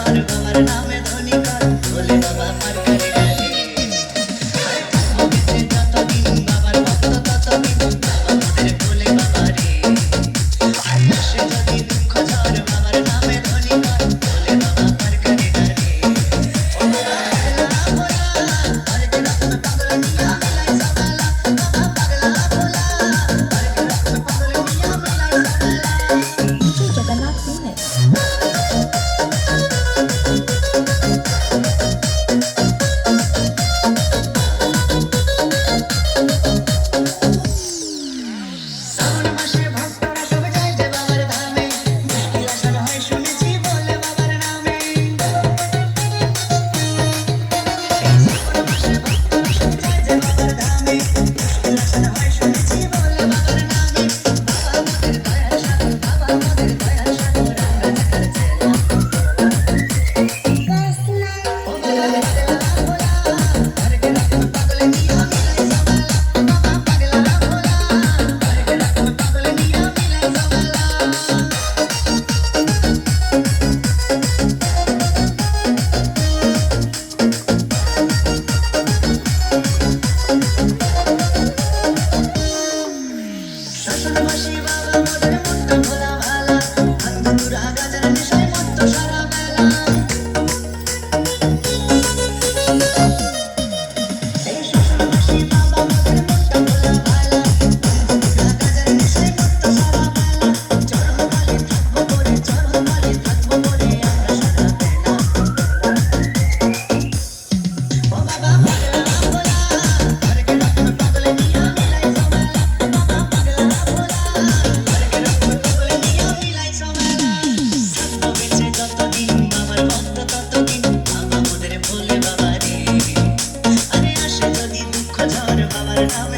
আর বাবার নামে Gracias. love.